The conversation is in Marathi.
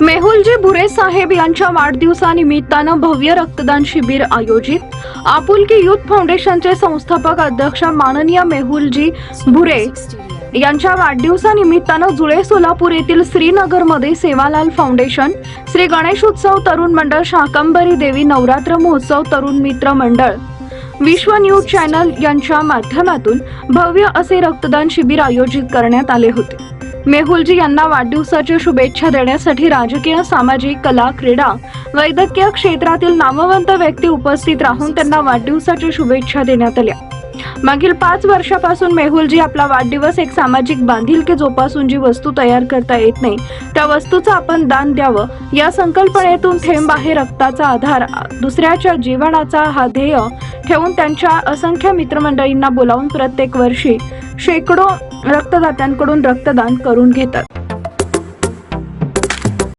मेहुलजी भुरे साहेब यांच्या वाढदिवसानिमित्तानं भव्य रक्तदान शिबिर आयोजित. आपुलकी युथ फाउंडेशनचे संस्थापक अध्यक्ष माननीय मेहुलजी भुरे यांच्या वाढदिवसानिमित्तानं जुळे सोलापूर येथील श्रीनगरमध्ये सेवालाल फाउंडेशन श्री गणेश उत्सव तरुण मंडळ शाकंभरी देवी नवरात्र महोत्सव तरुण मित्र मंडळ विश्व न्यूज चॅनल यांच्या माध्यमातून भव्य असे रक्तदान शिबिर आयोजित करण्यात आले होते. मेहुलजी यांना वाढदिवसाच्या शुभेच्छा देण्यासाठी राजकीय सामाजिक कला क्रीडा वैद्यकीय क्षेत्रातील नामवंत व्यक्ती उपस्थित राहून त्यांना वाढदिवसाच्या शुभेच्छा देण्यात आल्या. मागील पाच वर्षापासून मेहुलजी आपला वाढदिवस एक सामाजिक बांधिलकी जोपासून जी वस्तू तयार करता येत नाही. त्या वस्तूचं आपण दान द्यावं. या संकल्पनेतून थेंब आहे रक्ताचा आधार. दुसऱ्याच्या जीवनाचा हा ध्येय ठेवून त्यांच्या असंख्य मित्रमंडळींना बोलावून प्रत्येक वर्षी शेकडो रक्तदात्यांकडून रक्तदान करून घेतात.